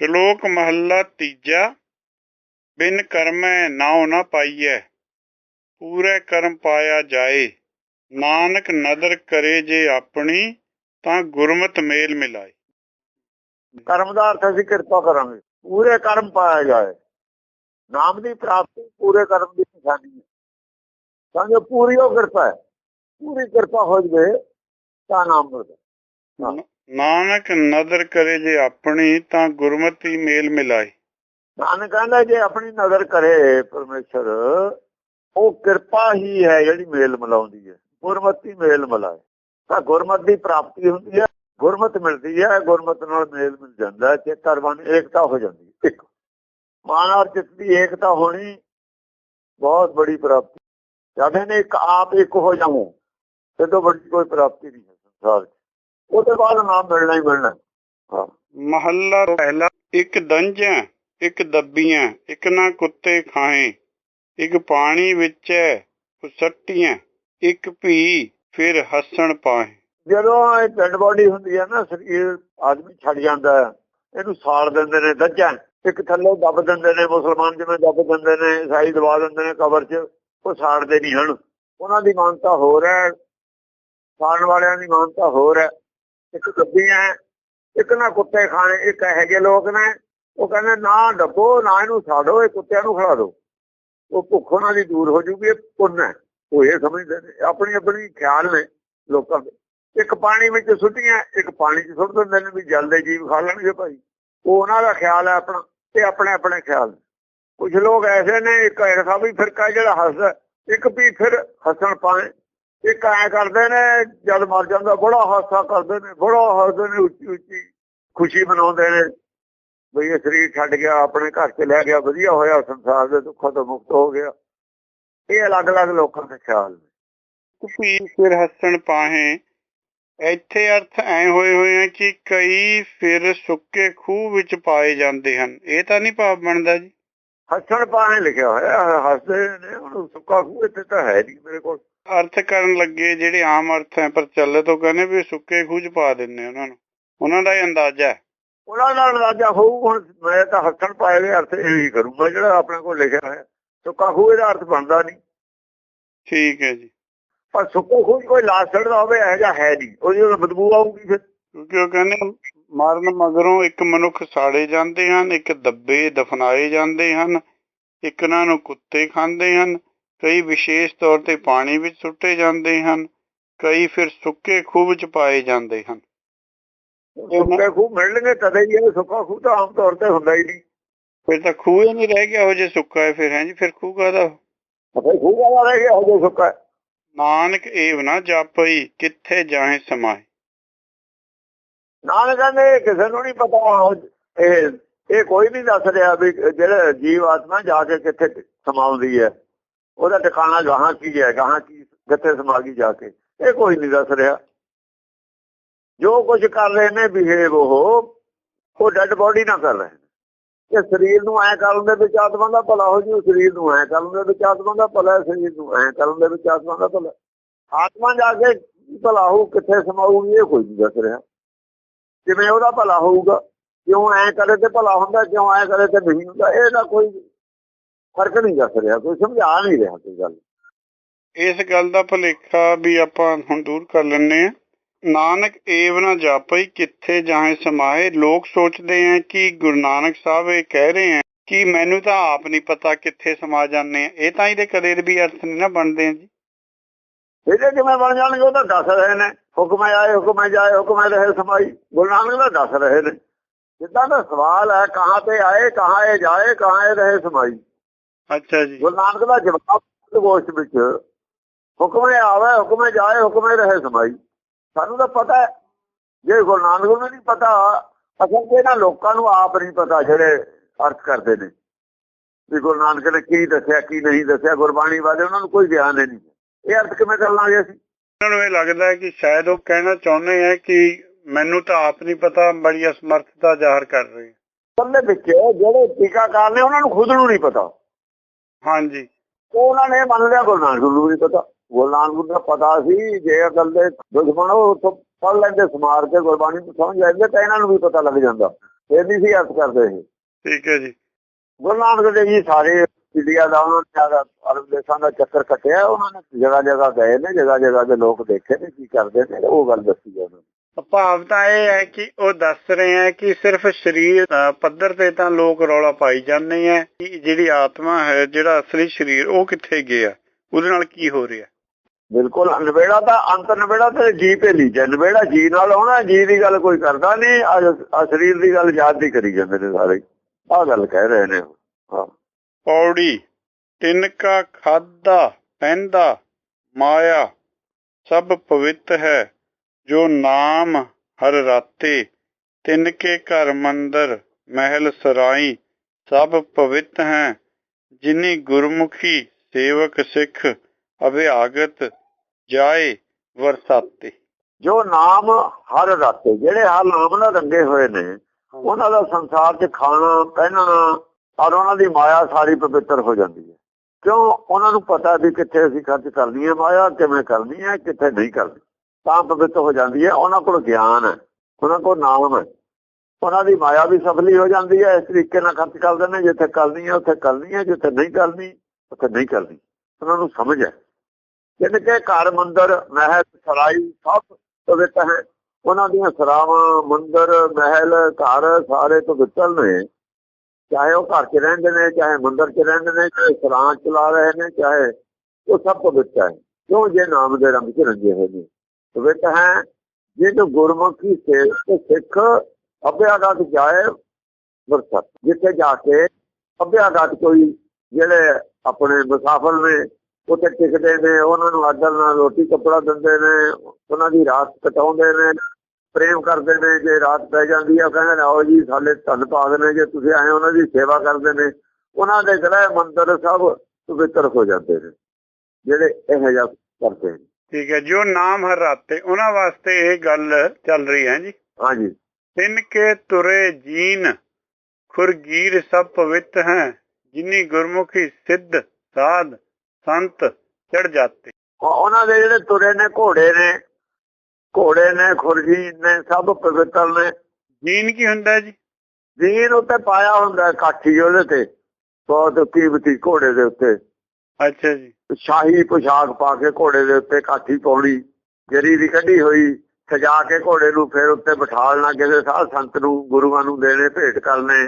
ਸ਼ਲੋਕ ਮਹੱਲਾ ਤੀਜਾ ਬਿਨ ਕਰਮੈ ਨਾਉ ਨ ਪਾਈਐ ਪੂਰੇ ਕਰਮ ਪਾਇਆ ਜਾਏ ਨਾਨਕ ਨਦਰ ਕਰੇ ਜੇ ਆਪਣੀ ਤਾਂ ਗੁਰਮਤਿ ਮੇਲ ਮਿਲਾਏ ਕਰਮ ਦਾ ਅਰਥ ਅਸੀਂ ਕਿਰਪਾ ਕਰਾਂਗੇ ਪੂਰੇ ਕਰਮ ਪਾਇਆ ਜਾਏ ਨਾਮ ਦੀ ਪ੍ਰਾਪਤੀ ਪੂਰੇ ਕਰਮ ਦੀ ਨਿਸ਼ਾਨੀ ਹੈ ਸਮਝੋ ਪੂਰੀ ਉਹ ਕਿਰਪਾ ਹੈ ਪੂਰੀ ਕਿਰਪਾ ਹੋ ਜਵੇ ਤਾਂ ਨਾਮ ਮਿਲਦਾ। ਨਾਨਕ ਨਦਰ ਕਰੇ ਜੇ ਆਪਣੀ, ਤਾਂ ਗੁਰਮਤਿ ਮੇਲ ਮਿਲਾਏ ਨਾਨਕ ਕਹਿੰਦਾ ਜੇ ਆਪਣੀ ਨਜ਼ਰ ਕਰੇ ਪਰਮੇਸ਼ਰ, ਉਹ ਕਿਰਪਾ ਹੀ ਹੈ ਜਿਹੜੀ ਮੇਲ ਮਿਲਾਉਂਦੀ ਹੈ। ਗੁਰਮਤੀ ਮੇਲ ਮਿਲਾਏ। ਤਾਂ ਗੁਰਮਤ ਦੀ ਪ੍ਰਾਪਤੀ ਹੁੰਦੀ ਹੈ, ਗੁਰਮਤ ਮਿਲਦੀ ਹੈ, ਗੁਰਮਤ ਨਾਲ ਮੇਲ ਮਿਲ ਜਾਂਦਾ ਹੈ। ਤੇ ਏਕਤਾ ਹੋ ਜਾਂਦੀ ਹੈ। ਇੱਕ। ਮਨ ਔਰ ਚਿੱਤ ਦੀ ਏਕਤਾ ਹੋਣੀ ਬਹੁਤ ਬੜੀ ਪ੍ਰਾਪਤੀ। ਜਦ ਨੇ ਇੱਕ ਆਪ ਇੱਕ ਹੋ ਜਾਵੋ ਤੇ ਤੋਂ ਬੜੀ ਕੋਈ ਪ੍ਰਾਪਤੀ ਨਹੀਂ ਹੈ ਸੰਸਾਰ 'ਚ। ਉਹਦੇ ਬਾਅਦ ਨਾਮ ਮਿਲਣਾ ਹੀ ਮਿਲਣਾ। ਮਹੱਲਾ ਪਹਿਲਾ ਇੱਕ ਦੰਜਾਂ ਇੱਕ ਦੱਬੀਆਂ ਇੱਕ ਨਾ ਕੁੱਤੇ ਖਾਏ ਇੱਕ ਪਾਣੀ ਵਿੱਚ ਫੁਸੱਟੀਆਂ ਇੱਕ ਭੀ ਫਿਰ ਹੱਸਣ ਪਾਏ। ਜਦੋਂ ਇਹ ਡੈਡ ਬੋਡੀ ਹੁੰਦੀ ਹੈ ਨਾ ਸਰੀਰ ਆਦਮੀ ਛੱਡ ਜਾਂਦਾ ਹੈ ਇਹਨੂੰ ਸਾੜ ਦਿੰਦੇ ਨੇ ਦੱਜਾਂ ਇੱਕ ਥੱਲੇ ਦੱਬ ਦਿੰਦੇ ਨੇ ਮੁਸਲਮਾਨ ਜਿਵੇਂ ਦੱਬ ਦਿੰਦੇ ਨੇ ਈਸਾਈ ਦਬਾ ਦਿੰਦੇ ਨੇ ਕਬਰ 'ਚ ਉਹ ਸਾੜਦੇ ਨਹੀਂ ਹਨ। ਉਹਨਾਂ ਦੀ ਮਾਨਤਾ ਹੋਰ ਹੈ ਸਾੜਨ ਵਾਲਿਆਂ ਦੀ ਮਾਨਤਾ ਹੋਰ ਹੈ। ਇੱਕ ਗੱਬੀਆਂ ਇੱਕ ਨਾ ਕੁੱਤੇ ਖਾਣੇ, ਇੱਕ ਇਹੋ ਜਿਹੇ ਲੋਕ ਨੇ। ਉਹ ਕਹਿੰਦੇ, ਨਾ ਡੱਬੋ ਨਾ ਇਹਨੂੰ ਸਾੜੋ, ਇਹ ਕੁੱਤਿਆਂ ਨੂੰ ਖਿਲਾ ਦਿਓ ਉਹ ਭੁੱਖ ਉਹਨਾਂ ਦੀ ਦੂਰ ਹੋ ਜੂਗੀ, ਇਹ ਪੁੰਨ ਹੈ ਉਹ ਇਹ ਸਮਝਦੇ ਨੇ, ਆਪਣੀ ਆਪਣੀ ਖਿਆਲ ਨੇ ਲੋਕਾਂ ਦੇ। ਇੱਕ ਪਾਣੀ ਵਿੱਚ ਸੁੱਟੀਆਂ, ਇੱਕ ਪਾਣੀ 'ਚ ਸੁੱਟ ਦਿੰਦੇ ਨੇ ਵੀ ਜਲਦੇ ਜੀਵ ਖਾ ਲੈਣਗੇ ਭਾਈ। ਉਹ ਉਹਨਾਂ ਦਾ ਖਿਆਲ ਹੈ ਆਪਣਾ, ਤੇ ਆਪਣੇ ਆਪਣੇ ਖਿਆਲ। ਕੁਝ ਲੋਕ ਐਸੇ ਨੇ, ਇੱਕ ਐਸਾ ਵੀ ਫਿਰਕਾ ਜਿਹੜਾ ਹੱਸਦਾ, ਇੱਕ ਵੀ ਫਿਰ ਹੱਸਣ ਪਾਏ। ਇੱਕ ਐ ਕਰਦੇ ਨੇ ਜਦ ਮਰ ਜਾਂਦਾ ਬੜਾ ਹਾਸਾ ਕਰਦੇ ਨੇ ਬੜਾ ਹੱਸਦੇ ਨੇ ਉੱਚੀ ਉੱਚੀ ਖੁਸ਼ੀ ਮਨਾਉਂਦੇ ਨੇ। ਵੀ ਇਹ ਸਰੀਰ ਛੱਡ ਗਿਆ ਆਪਣੇ ਘਰ ਚ ਲੈ ਗਿਆ ਵਧੀਆ ਹੋਇਆ ਸੰਸਾਰ ਦੇ ਦੁੱਖਾਂ ਤੋਂ ਮੁਕਤ ਹੋ ਗਿਆ। ਇਹ ਅਲੱਗ-ਅਲੱਗ ਲੋਕਾਂ ਦੇ ਖਿਆਲ ਨੇ। ਭੀ ਫਿਰ ਹੱਸਣ ਪਾਹੇ ਇੱਥੇ ਅਰਥ ਐ ਹੋਏ ਹੋਏ ਆ ਕਿ ਕਈ ਫਿਰ ਸੁੱਕੇ ਖੂਹ ਵਿੱਚ ਪਾਏ ਜਾਂਦੇ ਹਨ। ਇਹ ਤਾਂ ਨਹੀਂ ਭਾਵ ਬਣਦਾ ਜੀ। ਹੱਸਣ ਪਾਣੇ ਲਿਖਿਆ ਹੋਇਆ ਹੱਸਦੇ ਨੇ ਹੁਣ ਸੁੱਕਾ ਖੂਹ ਇੱਥੇ ਤਾਂ ਹੈ ਨਹੀਂ ਮੇਰੇ ਕੋਲ। ਅਰਥ ਕਰਨ ਲੱਗੇ ਜਿਹੜੇ ਆਮ ਅਰਥ ਹੈ ਪ੍ਰਚਲਿਤ ਉਹ ਕਹਿੰਦੇ ਵੀ ਸੁੱਕੇ 'ਚ ਪਾ ਦਿੰਨੇ ਉਹਨਾਂ ਨੂੰ। ਉਹਨਾਂ ਦਾ ਹੀ ਅੰਦਾਜ਼ਾ ਹੈ। ਉਹਨਾਂ ਦਾ ਅੰਦਾਜ਼ਾ ਹੋਊ ਹੁਣ ਮੈਂ ਤਾਂ ਹੱਸਣ ਪਾਏ ਦੇ ਅਰਥ ਇਹ ਹੀ ਕਰੂੰਗਾ ਜਿਹੜਾ ਆਪਣੇ ਕੋਲ ਲਿਖਿਆ ਹੋਇਆ। ਸੁੱਕਾ ਖੂਹ ਇਹਦਾ ਅਰਥ ਬਣਦਾ ਨਹੀਂ। ਠੀਕ ਹੈ ਜੀ। ਪਰ ਸੁੱਕੇ ਖੂਹ ਕੋਈ ਲਾਸ਼ ਚੜਦਾ ਹੋਵੇ ਇਹੋ ਜਿਹਾ ਹੈ ਨਹੀਂ। ਉਹਦੀ ਉਦੋਂ ਬਦਬੂ ਆਊਗੀ ਫਿਰ। ਕਿਉਂਕਿ ਉਹ ਕਹਿੰਦੇ ਮਰਨ ਮਗਰੋਂ ਇੱਕ ਮਨੁੱਖ ਸਾੜੇ ਜਾਂਦੇ ਹਨ ਇੱਕ ਦੱਬੇ ਦਫਨਾਏ ਜਾਂਦੇ ਹਨ ਇੱਕ ਇਹਨਾਂ ਨੂੰ ਕੁੱਤੇ ਖਾਂਦੇ ਹਨ ਕਈ ਵਿਸ਼ੇਸ਼ ਤੌਰ ਤੇ ਪਾਣੀ ਵਿੱਚ ਸੁੱਟੇ ਜਾਂਦੇ ਹਨ ਕਈ ਫਿਰ ਸੁੱਕੇ ਖੂਹ ਵਿੱਚ ਪਾਏ ਜਾਂਦੇ ਹਨ। ਸੁੱਕੇ ਖੂਹ ਮਿਲਣਗੇ ਤਦੇ ਹੀ ਇਹ ਸੁੱਕਾ ਖੂਹ ਤਾਂ ਆਮ ਤੌਰ ਤੇ ਹੁੰਦਾ ਹੀ ਨਹੀਂ। ਫਿਰ ਤਾਂ ਖੂਹ ਹੀ ਨਹੀਂ ਰਹਿ ਗਿਆ ਉਹ ਜੇ ਸੁੱਕਾ ਹੈ ਫਿਰ ਹੈ ਜੀ ਫਿਰ ਖੂਹ ਕਾਹਦਾ? ਫਿਰ ਖੂਹ ਵਾਲਾ ਰਹਿ ਗਿਆ ਹੋ ਸੁੱਕਾ ਹੈ। ਨਾਨਕ ਏਵ ਨਾ ਜਾਪਈ ਕਿੱਥੇ ਜਾਏ ਸਮਾਏ ਨਾਨਕ ਕਹਿੰਦੇ ਕਿਸੇ ਨੂੰ ਨਹੀਂ ਪਤਾ ਉਹ- ਇਹ ਇਹ ਕੋਈ ਨਹੀਂ ਦੱਸ ਰਿਹਾ ਵੀ ਜਿਹੜਾ ਜੀਵ ਆਤਮਾ ਜਾ ਕੇ ਕਿੱਥੇ ਸਮਾਉਂਦੀ ਹੈ। ਉਹਦਾ ਟਿਕਾਣਾ ਗਾਹਾਂ ਕੀ ਹੈ, ਗਾਹਾਂ ਕੀ ਕਿੱਥੇ ਸਮਾਗੀ ਜਾ ਕੇ। ਇਹ ਕੋਈ ਨਹੀਂ ਦੱਸ ਰਿਹਾ। ਜੋ ਕੁਝ ਕਰ ਰਹੇ ਨੇ ਬਿਹੇਵ ਉਹ ਉਹ ਡੈਡ ਬੋਡੀ ਨਾ ਕਰ ਰਹੇ ਨੇ। ਇਹ ਸਰੀਰ ਨੂੰ ਐ ਕਰਨ ਦੇ ਵਿੱਚ ਆਤਮਾ ਦਾ ਭਲਾ ਹੋ ਜੂ, ਸਰੀਰ ਨੂੰ ਐ ਕਰਨ ਦੇ ਵਿੱਚ ਆਤਮਾ ਦਾ ਭਲਾ, ਸਰੀਰ ਨੂੰ ਐ ਕਰਨ ਦੇ ਵਿੱਚ ਆਤਮਾ ਦਾ ਭਲਾ। ਆਤਮਾ ਜਾ ਕੇ ਭਲਾ ਹੋ, ਕਿੱਥੇ ਸਮਾਊਗੀ ਇਹ ਕੋਈ ਨਹੀਂ ਦੱਸ ਰਿਹਾ। ਜਿਵੇਂ ਉਹਦਾ ਭਲਾ ਹੋਊਗਾ? ਕਿਉਂ ਐ ਕਰੇ ਤੇ ਭਲਾ ਹੁੰਦਾ, ਕਿਉਂ ਐ ਕਰੇ ਤੇ ਨਹੀਂ ਹੁੰਦਾ? ਇਹਦਾ ਕੋਈ ਫ਼ਰਕ ਨਹੀਂ ਦੱਸ ਰਿਹਾ ਕੋਈ ਸਮਝਾ ਨਹੀਂ ਰਿਹਾ ਕੋਈ ਗੱਲ। ਇਸ ਗੱਲ ਦਾ ਭੁਲੇਖਾ ਵੀ ਆਪਾਂ ਹੁਣ ਦੂਰ ਕਰ ਲੈਣੇ ਆ ਨਾਨਕ ਏਵ ਨਾ ਜਾਪਈ ਕਿੱਥੇ ਜਾਏ ਸਮਾਏ। ਲੋਕ ਸੋਚਦੇ ਆ ਕਿ ਗੁਰੂ ਨਾਨਕ ਸਾਹਿਬ ਇਹ ਕਹਿ ਰਹੇ ਆ ਕਿ ਮੈਨੂੰ ਤਾਂ ਆਪ ਨਹੀਂ ਪਤਾ ਕਿੱਥੇ ਸਮਾ ਜਾਂਦੇ ਆ। ਇਹ ਤਾਂ ਇਹਦੇ ਕਦੇ ਵੀ ਅਰਥ ਨਹੀਂ ਨਾ ਬਣਦੇ ਆ ਜੀ। ਇਹਦੇ ਕਿਵੇਂ ਬਣ ਜਾਣਗੇ ਉਹ ਤਾਂ ਦੱਸ ਰਹੇ ਨੇ। ਹੁਕਮ ਆਏ ਹੁਕਮ ਜਾਏ ਹੁਕਮ ਰਹੇ ਸਮਾਈ। ਗੁਰੂ ਨਾਨਕ ਦਾ ਦੱਸ ਰਹੇ ਨੇ। ਜਿੱਦਾਂ ਦਾ ਸਵਾਲ ਹੈ ਕਹਾਂ ਤੇ ਆਏ ਕਹਾਂ ਇਹ ਜਾਏ ਕਹਾਂ ਇਹ ਰਹੇ ਸਮਾਈ। ਅੱਛਾ ਜੀ। ਗੁਰੂ ਨਾਨਕ ਦਾ ਜਵਾਬ ਗੋਸ਼ਟ ਵਿੱਚ ਹੁਕਮ ਆਵੇ ਹੁਕਮ ਜਾਏ ਹੁਕਮ ਰਹੇ ਸਮਾਈ। ਸਾਨੂੰ ਤਾਂ ਪਤਾ ਜੇ ਗੁਰੂ ਨਾਨਕ ਨੂੰ ਨਹੀਂ ਪਤਾ ਅਸਲ ਤੇ ਇਹਨਾਂ ਲੋਕਾਂ ਨੂੰ ਆਪ ਨਹੀਂ ਪਤਾ ਜਿਹੜੇ ਅਰਥ ਕਰਦੇ ਨੇ। ਵੀ ਗੁਰੂ ਨਾਨਕ ਨੇ ਕੀ ਦੱਸਿਆ ਕੀ ਨਹੀਂ ਦੱਸਿਆ ਗੁਰਬਾਣੀ ਬਾਰੇ ਉਹਨਾਂ ਨੂੰ ਕੋਈ ਗਿਆਨ ਨਹੀਂ। ਇਹ ਅਰਥ ਕਿਵੇਂ ਕਰ ਲਾਂਗੇ ਅਸੀਂ? ਉਹਨਾਂ ਨੂੰ ਇਹ ਲੱਗਦਾ ਹੈ ਕਿ ਸ਼ਾਇਦ ਉਹ ਕਹਿਣਾ ਚਾਹੁੰਦੇ ਆ ਕਿ ਮੈਨੂੰ ਤਾਂ ਆਪ ਨਹੀਂ ਪਤਾ ਬੜੀ ਅਸਮਰਥਤਾ ਜ਼ਾਹਰ ਕਰ ਰਹੇ। ਦੇ ਵਿੱਚ ਜਿਹੜੇ ਟੀਕਾਕਾਰ ਨੇ ਉਹਨਾਂ ਨੂੰ ਖੁਦ ਨੂੰ ਨਹੀਂ ਪਤਾ। ਹਾਂਜੀ। ਉਹ ਉਹਨਾਂ ਨੇ ਮੰਨ ਲਿਆ ਗੁਰੂ ਨਾਨਕ ਨੂੰ ਨਹੀਂ ਪਤਾ ਗੁਰੂ ਨਾਨਕ ਤਾਂ ਪਤਾ ਸੀ ਜੇ ਗੱਲ ਦੇ ਦੁਸ਼ਮਣ ਉਹ ਪੜ ਲੈਂਦੇ ਸਮਾਰ ਕੇ ਗੁਰਬਾਣੀ ਨੂੰ ਸਮਝ ਜਾਂਦੇ ਤਾਂ ਇਹਨਾਂ ਨੂੰ ਵੀ ਪਤਾ ਲੱਗ ਜਾਂਦਾ। ਇਹ ਨਹੀਂ ਸੀ ਅਰਥ ਕਰਦੇ ਇਹ। ਠੀਕ ਹੈ ਜੀ। ਗੁਰੂ ਨਾਨਕ ਦੇਵ ਜੀ ਸਾਰੇ ਇੰਡੀਆ ਦਾ ਉਹਨਾਂ ਨੇ ਅਰਬ ਦੇਸ਼ਾਂ ਦਾ ਚੱਕਰ ਕੱਟਿਆ ਉਹਨਾਂ ਨੇ ਜਗ੍ਹਾ ਜਗ੍ਹਾ ਗਏ ਨੇ ਜਗ੍ਹਾ ਜਗ੍ਹਾ ਦੇ ਲੋਕ ਦੇਖੇ ਨੇ ਕੀ ਕਰਦੇ ਨੇ ਉਹ ਗੱਲ ਦੱਸੀ ਉਹਨਾਂ ਭਾਵ ਤਾਂ ਇਹ ਹੈ ਕਿ ਉਹ ਦੱਸ ਰਹੇ ਹੈ ਕਿ ਸਿਰਫ ਸਰੀਰ ਪੱਧਰ ਤੇ ਤਾਂ ਲੋਕ ਰੌਲਾ ਪਾਈ ਜਾਂਦੇ ਹੈ ਕਿ ਜਿਹੜੀ ਆਤਮਾ ਹੈ ਜਿਹੜਾ ਅਸਲੀ ਸਰੀਰ ਉਹ ਕਿੱਥੇ ਗਿਆ? ਉਹਦੇ ਨਾਲ ਕੀ ਹੋ ਰਿਹਾ? ਬਿਲਕੁਲ ਨਵੇੜਾ ਤਾਂ ਅੰਤ ਨਵੇੜਾ ਤੇ ਜੀ ਤੇ ਲੀਜੇ ਨਵੇੜਾ ਜੀ ਨਾਲ ਹੋਣਾ ਜੀ ਦੀ ਗੱਲ ਕੋਈ ਕਰਦਾ ਨਹੀਂ ਆ ਸਰੀਰ ਦੀ ਗੱਲ ਯਾਦ ਦੀ ਕਰੀ ਜਾਂਦੇ ਨੇ ਸਾਰੇ। ਆਹ ਗੱਲ ਕਹਿ ਰਹੇ ਨੇ ਹਾਂ। ਪੌੜੀ ਤਿਨਕਾ ਖਾਦਾ ਪਹਿੰਦਾ ਮਾਇਆ ਸਭ ਪਵਿੱਤ ਹੈ। ਜੋ ਨਾਮ ਹਰ ਰਾਤੇ ਤਿਨਕੇ ਘਰ ਮੰਦਰ ਮਹਿਲ ਸਰਾਈ ਸਭ ਪਵਿੱਤ ਹੈ। ਜਿਨੀ ਗੁਰਮੁਖੀ ਸੇਵਕ ਸਿੱਖ ਅਭਿਆਗਤ ਜਾਏ ਵਰਸਾਤੇ। ਜੋ ਨਾਮ ਹਰ ਰਾਤੇ ਜਿਹੜੇ ਹਰ ਨਾਮ ਨਾਲ ਰੰਗੇ ਹੋਏ ਨੇ ਉਹਨਾਂ ਦਾ ਸੰਸਾਰ 'ਚ ਖਾਣਾ ਪਹਿਨਣਾ ਔਰ ਉਹਨਾਂ ਦੀ ਮਾਇਆ ਸਾਰੀ ਪਵਿੱਤਰ ਹੋ ਜਾਂਦੀ ਹੈ। ਕਿਉਂ? ਉਹਨਾਂ ਨੂੰ ਪਤਾ ਵੀ ਕਿੱਥੇ ਅਸੀਂ ਖਰਚ ਕਰਨੀ ਹੈ ਮਾਇਆ ਕਿਵੇਂ ਕਰਨੀ ਹੈ ਕਿੱਥੇ ਨਹੀਂ ਕਰਨੀ। ਤਾਂ ਪਵਿੱਤਰ ਹੋ ਜਾਂਦੀ ਹੈ, ਉਹਨਾਂ ਕੋਲ ਗਿਆਨ ਹੈ, ਉਹਨਾਂ ਕੋਲ ਨਾਮ ਹੈ। ਉਹਨਾਂ ਦੀ ਮਾਇਆ ਵੀ ਸਫਲੀ ਹੋ ਜਾਂਦੀ ਹੈ, ਇਸ ਤਰੀਕੇ ਨਾਲ ਖਰਚ ਕਰ ਨੇ, ਜਿੱਥੇ ਕਰਨੀ ਹੈ, ਉੱਥੇ ਕਰਨੀ ਹੈ, ਜਿੱਥੇ ਨਹੀਂ ਕਰਨੀ, ਉੱਥੇ ਨਹੀਂ ਕਰਨੀ। ਉਹਨਾਂ ਨੂੰ ਸਮਝ ਹੈ। ਜਿਨ ਕੇ ਘਰ, ਮੰਦਰ, ਮਹਿਲ, ਸਰਾਈ ਸਭ ਪਵਿੱਤਰ ਹੈ। ਉਹਨਾਂ ਦੀਆਂ ਸਰਾਵਾਂ, ਮੰਦਰ, ਮਹਿਲ, ਘਰ ਸਾਰੇ ਪਵਿੱਤਰ ਨੇ। ਚਾਹੇ ਉਹ ਘਰ 'ਚ ਰਹਿੰਦੇ ਨੇ, ਚਾਹੇ ਮੰਦਰ 'ਚ ਰਹਿੰਦੇ ਨੇ, ਚਾਹੇ ਸਰਾਂ ਚਲਾ ਰਹੇ ਨੇ, ਚਾਹੇ ਉਹ ਸਭ ਪਵਿੱਤਰ ਹੈ। ਕਿਉਂ ਜੇ ਨਾਮ ਦੇ ਰੰਗ 'ਚ ਰੰਗੇ ਹੋਏ ਨੇ? ਪਵਿੱਤਰ ਹੈ ਜਿਹਨੂੰ ਗੁਰਮੁਖੀ ਸੇਵ ਸਿੱਖ ਅਭਿਆਗਤ ਜਾਏ ਵਰਸਤ ਜਿੱਥੇ ਜਾ ਕੇ ਅਭਿਆਗਤ ਕੋਈ ਜਿਹੜੇ ਆਪਣੇ ਮੁਸਾਫਰ ਨੇ ਉੱਥੇ ਟਿਕਦੇ ਨੇ ਉਹਨਾਂ ਨੂੰ ਆਦਰ ਨਾਲ ਰੋਟੀ ਕੱਪੜਾ ਦਿੰਦੇ ਨੇ ਉਹਨਾਂ ਦੀ ਰਾਤ ਕਟਾਉਂਦੇ ਨੇ ਪ੍ਰੇਮ ਕਰਦੇ ਨੇ ਜੇ ਰਾਤ ਪੈ ਜਾਂਦੀ ਆ ਕਹਿੰਦੇ ਨੇ ਆਓ ਜੀ ਸਾਡੇ ਧੰਨ ਭਾਗ ਨੇ ਜੇ ਤੁਸੀਂ ਆਏ ਉਹਨਾਂ ਦੀ ਸੇਵਾ ਕਰਦੇ ਨੇ ਉਹਨਾਂ ਦੇ ਗ੍ਰਹਿ ਮੰਦਰ ਸਭ ਪਵਿੱਤਰ ਹੋ ਜਾਂਦੇ ਨੇ ਜਿਹੜੇ ਇਹ ਜਿਹਾ ਕਰਦੇ ਨੇ ਠੀਕ ਹੈ ਜੋ ਨਾਮ ਹਰ ਰਾਤੇ ਉਹਨਾਂ ਵਾਸਤੇ ਇਹ ਗੱਲ ਚੱਲ ਰਹੀ ਹੈ ਜੀ। ਹਾਂਜੀ। ਤਿਨ ਕੇ ਤੁਰੇ ਜੀਨ ਖੁਰਗੀਰ ਸਭ ਪਵਿੱਤ ਹੈ ਜਿਨੀ ਗੁਰਮੁਖੀ ਸਿੱਧ ਸਾਧ ਸੰਤ ਚੜ ਉਹ- ਉਹਨਾਂ ਦੇ ਜਿਹੜੇ ਤੁਰੇ ਨੇ ਘੋੜੇ ਨੇ ਘੋੜੇ ਨੇ ਖੁਰਜੀ ਨੇ ਸਭ ਪਵਿੱਤਰ ਨੇ। ਜੀਨ ਕੀ ਹੁੰਦਾ ਜੀ? ਜੀਨ ਉੱਤੇ ਪਾਇਆ ਹੁੰਦਾ ਕਾਠੀ ਉਹਦੇ ਤੇ ਬਹੁਤ ਕੀਮਤੀ ਘੋੜੇ ਦੇ ਉੱਤੇ। ਅੱਛਾ ਜੀ। ਸ਼ਾਹੀ ਪੁਸ਼ਾਕ ਪਾ ਕੇ ਘੋੜੇ ਦੇ ਉੱਤੇ ਕਾਠੀ ਪਾਉਣੀ, ਜਰੀ ਦੀ ਕੱਢੀ ਹੋਈ, ਸਜਾ ਕੇ ਘੋੜੇ ਨੂੰ ਫਿਰ ਉੱਤੇ ਬਿਠਾਲਣਾ, ਕਿਸੇ ਸਾਧ ਸੰਤ ਨੂੰ, ਗੁਰੂਆਂ ਨੂੰ ਦੇਣੇ, ਭੇਟ ਕਰਨੇ।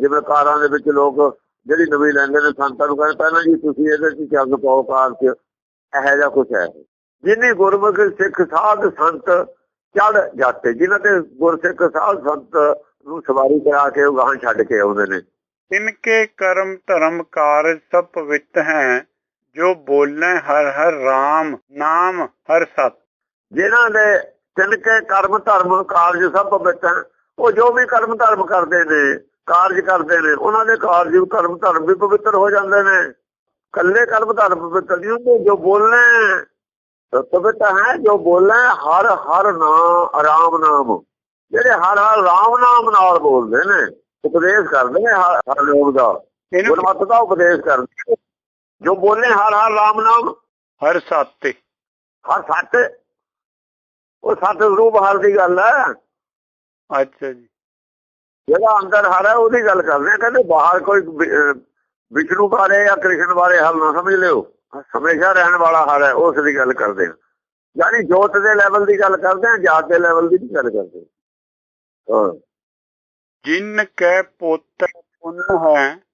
ਜਿਵੇਂ ਕਾਰਾਂ ਦੇ ਵਿੱਚ ਲੋਕ ਜਿਹੜੀ ਨਵੀਂ ਲੈਂਦੇ ਨੇ, ਸੰਤਾਂ ਨੂੰ ਕਹਿੰਦੇ, ਪਹਿਲਾਂ ਜੀ ਤੁਸੀਂ ਇਹਦੇ 'ਚ ਜੰਗ ਪਾਓ ਕਾਰ 'ਚ। ਇਹੋ ਜਿਹਾ ਕੁਝ ਹੈ। ਜਿਨੇ ਗੁਰਮੁਖ ਸਿੱਖ ਸਾਧ ਸੰਤ ਚੜ ਜਾਂਦੇ ਜਿਨ੍ਹਾਂ ਤੇ ਗੁਰਸਿੱਖ ਸਾਧ ਸੰਤ ਨੂੰ ਸਵਾਰੀ ਕਰਾ ਕੇ ਉਹ ਗਾਹਾਂ ਛੱਡ ਕੇ ਆਉਂਦੇ ਨੇ। ਤਿਨ ਕੇ ਕਰਮ ਧਰਮ ਕਾਰਜ ਸਭ ਪਵਿੱਤ ਹੈ। ਜੋ ਬੋਲੇ ਹਰ ਹਰ ਰਾਮ ਨਾਮ ਹਰ ਸਤ। ਜਿਨ੍ਹਾਂ ਦੇ ਤਿਨਕੇ ਕਰਮ ਧਰਮ ਕਾਰਜ ਸਭ ਪਵਿੱਤਰ ਉਹ ਜੋ ਵੀ ਕਰਮ ਧਰਮ ਕਰਦੇ ਨੇ ਕਾਰਜ ਕਰਦੇ ਨੇ ਉਹਨਾਂ ਦੇ ਕਾਰਜ ਕਰਮ ਧਰਮ ਵੀ ਪਵਿੱਤਰ ਹੋ ਜਾਂਦੇ ਨੇ। ਕੱਲੇ ਕਰਮ ਧਰਮ ਪਵਿੱਤਰ ਨਹੀਂ ਹੁੰਦੇ ਜੋ ਬੋਲਨੇ ਪਵਿੱਤਰ ਹੈ ਜੋ ਬੋਲੇ ਹਰ ਹਰ ਨਾਮ ਆਰਾਮ ਨਾਮ। ਜਿਹੜੇ ਹਰ ਹਰ ਰਾਮ ਨਾਮ ਨਾਲ ਬੋਲਦੇ ਨੇ ਉਪਦੇਸ਼ ਕਰਦੇ ਨੇ ਹਰ ਨਾਮ ਦਾ। ਇਹਨੂੰ ਗੁਰਮਤਿ ਦਾ ਉਪਦੇਸ਼ ਕਰਦੇ। ਜੋ ਬੋਲੇ ਹਰ ਹਰ ਰਾਮ ਨਾਮ ਹਰ ਸਾਤੇ ਹਰ ਸੱਚ ਉਹ ਸੱਚ ਰੂਪ ਹਰ ਦੀ ਗੱਲ ਹੈ। ਅੱਛਾ ਜੀ। ਜਿਹੜਾ ਅੰਦਰ ਹਰ ਹੈ ਉਹਦੀ ਗੱਲ ਕਰਦੇ ਆ। ਕਹਿੰਦੇ ਬਾਹਰ ਕੋਈ ਵਿਸ਼ਨੂੰ ਬਾਰੇ ਜਾਂ ਕ੍ਰਿਸ਼ਨ ਬਾਰੇ ਹਲ ਨਾ ਸਮਝ ਲਿਓ। ਹਮੇਸ਼ਾ ਰਹਿਣ ਵਾਲਾ ਹਰ ਹੈ ਉਸ ਦੀ ਗੱਲ ਕਰਦੇ ਆ। ਯਾਨੀ ਜੋਤ ਦੇ ਲੈਵਲ ਦੀ ਗੱਲ ਕਰਦੇ ਆ ਜਾਤ ਦੇ ਲੈਵਲ ਦੀ ਨਹੀਂ ਗੱਲ ਕਰਦੇ ਹਾਂ। ਜਿਨ ਕੈ ਪੋਤਰ ਪੁੰਨ ਹੈ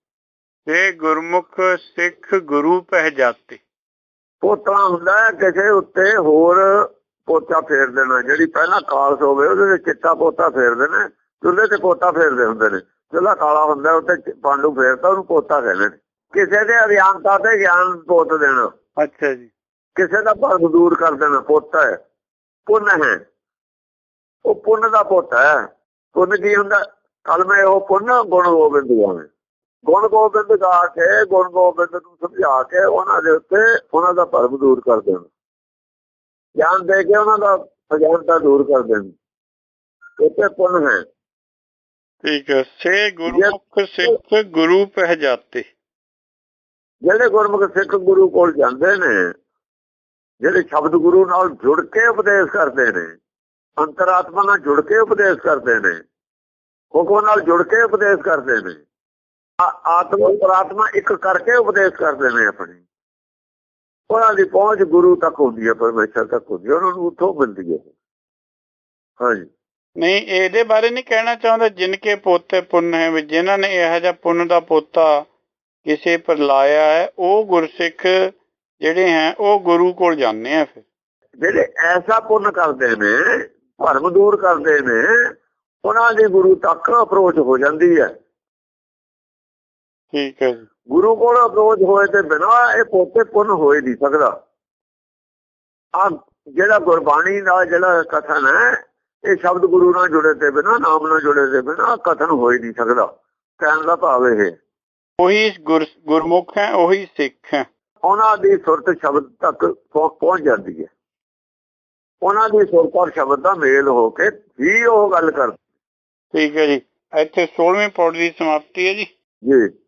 ਤੇ ਗੁਰਮੁਖ ਸਿੱਖ ਗੁਰੂ ਪਹਿ ਜਾਤੇ ਪੋਤਲਾ ਹੁੰਦਾ ਕਿਸੇ ਉੱਤੇ ਹੋਰ ਪੋਤਾ ਫੇਰ ਦੇਣਾ। ਜਿਹੜੀ ਪਹਿਲਾਂ ਕਾਲਸ ਹੋਵੇ ਉਹਦੇ ਤੇ ਚਿੱਟਾ ਪੋਤਾ ਫੇਰਦੇ ਨੇ ਚੁੱਲ੍ਹੇ ਤੇ ਪੋਤਾ ਫੇਰਦੇ ਹੁੰਦੇ ਨੇ। ਚੁੱਲ੍ਹਾ ਕਾਲਾ ਹੁੰਦਾ ਉੱਤੇ ਪਾਂਡੂ ਫੇਰਦਾ ਉਹਨੂੰ ਪੋਤਾ ਕਹਿੰਦੇ ਨੇ। ਕਿਸੇ ਦੇ ਅਗਿਆਨਤਾ ਤੇ ਗਿਆਨ ਪੋਤ ਦੇਣਾ? ਅੱਛਾ ਜੀ। ਕਿਸੇ ਦਾ ਭਰਮ ਦੂਰ ਕਰ ਦੇਣਾ ਪੋਤਾ ਹੈ। ਪੁੰਨ ਹੈ। ਉਹ ਪੁੰਨ ਦਾ ਪੋਤਾ ਹੈ। ਪੁੰਨ ਕੀ ਹੁੰਦਾ? ਕਲਮੇ ਉਹ ਪੁੰਨ ਗੁਣ ਗੋਬਿੰਦ ਗਾਵੇ ਗੁਣ ਗੋਬਿੰਦ ਗਾ ਕੇ ਗੁਣ ਗੋਬਿੰਦ ਨੂੰ ਸਮਝਾ ਕੇ ਉਹਨਾਂ ਦੇ ਉੱਤੇ ਉਹਨਾਂ ਦਾ ਭਰਮ ਦੂਰ ਕਰ ਦੇਣਾ। ਗਿਆਨ ਦੇ ਕੇ ਉਹਨਾਂ ਦਾ ਅਗਿਆਨਤਾ ਦੂਰ ਕਰ ਦੇਣੀ। ਉੱਤੇ ਪੁੰਨ ਹੈ। ਠੀਕ ਹੈ। ਸੇ ਗੁਰਮੁਖ ਸਿੱਖ ਗੁਰੂ ਪਹਿ ਜਾਤੇ ਜਿਹੜੇ ਗੁਰਮੁਖ ਸਿੱਖ ਗੁਰੂ ਕੋਲ ਜਾਂਦੇ ਨੇ ਜਿਹੜੇ ਸ਼ਬਦ ਗੁਰੂ ਨਾਲ ਜੁੜ ਕੇ ਉਪਦੇਸ਼ ਕਰਦੇ ਨੇ ਅੰਤਰਾਤਮਾ ਨਾਲ ਜੁੜ ਕੇ ਉਪਦੇਸ਼ ਕਰਦੇ ਨੇ ਹੁਕਮ ਨਾਲ ਜੁੜ ਕੇ ਉਪਦੇਸ਼ ਕਰਦੇ ਨੇ ਆਤਮਾ ਪ੍ਰਾਤਮਾ ਇੱਕ ਕਰਕੇ ਉਪਦੇਸ਼ ਕਰਦੇ ਨੇ ਆਪਣੀ। ਉਹਨਾਂ ਦੀ ਪਹੁੰਚ ਗੁਰੂ ਤੱਕ ਹੁੰਦੀ ਹੈ ਪਰਮੇਸ਼ਰ ਤੱਕ ਹੁੰਦੀ ਹੈ ਉਹਨਾਂ ਨੂੰ ਉੱਥੋਂ ਮਿਲਦੀ ਹੈ। ਹਾਂਜੀ। ਨਹੀਂ ਇਹਦੇ ਬਾਰੇ ਨਹੀਂ ਕਹਿਣਾ ਚਾਹੁੰਦਾ ਜਿਨ ਕੇ ਪੋਤੇ ਪੁੰਨ ਹੈ ਵੀ ਜਿਨ੍ਹਾਂ ਨੇ ਇਹੋ ਜਿਹਾ ਪੁੰਨ ਦਾ ਪੋਤਾ ਕਿਸੇ ਪਰ ਲਾਇਆ ਹੈ ਉਹ ਗੁਰਸਿੱਖ ਜਿਹੜੇ ਹੈ ਉਹ ਗੁਰੂ ਕੋਲ ਜਾਂਦੇ ਆ ਫਿਰ। ਜਿਹੜੇ ਐਸਾ ਪੁੰਨ ਕਰਦੇ ਨੇ ਭਰਮ ਦੂਰ ਕਰਦੇ ਨੇ ਉਹਨਾਂ ਦੀ ਗੁਰੂ ਤੱਕ ਅਪਰੋਚ ਹੋ ਜਾਂਦੀ ਹੈ। ਠੀਕ ਹੈ ਗੁਰੂ ਕੋਲ ਅਪਰੋਚ ਹੋਏ ਤੇ ਬਿਨਾ ਇਹ ਪੋਤੇ ਪੁੰਨ ਹੋਏ ਨਹੀਂ ਸਕਦਾ। ਆ ਜਿਹੜਾ ਗੁਰਬਾਣੀ ਦਾ ਜਿਹੜਾ ਕਥਨ ਹੈ ਇਹ ਸ਼ਬਦ ਗੁਰੂ ਨਾਲ ਜੁੜੇ ਤੇ ਬਿਨਾ ਨਾਮ ਨਾਲ ਜੁੜੇ ਤੇ ਬਿਨਾ ਕਥਨ ਹੋ ਹੀ ਨਹੀਂ ਸਕਦਾ। ਕਹਿਣ ਦਾ ਭਾਵ ਇਹ ਉਹੀ ਗੁਰ ਗੁਰਮੁਖ ਹੈ ਉਹੀ ਸਿੱਖ ਹੈ। ਉਹਨਾਂ ਦੀ ਸੁਰਤ ਸ਼ਬਦ ਤੱਕ ਪਹੁੰ- ਪਹੁੰਚ ਜਾਂਦੀ ਹੈ। ਉਹਨਾਂ ਦੀ ਸੁਰਤ ਔਰ ਸ਼ਬਦ ਦਾ ਮੇਲ ਹੋ ਕੇ ਹੀ ਉਹ ਗੱਲ ਕਰ ਠੀਕ ਹੈ ਜੀ। ਇੱਥੇ 16ਵੀਂ ਪੌੜੀ ਦੀ ਸਮਾਪਤੀ ਹੈ ਜੀ। ਜੀ।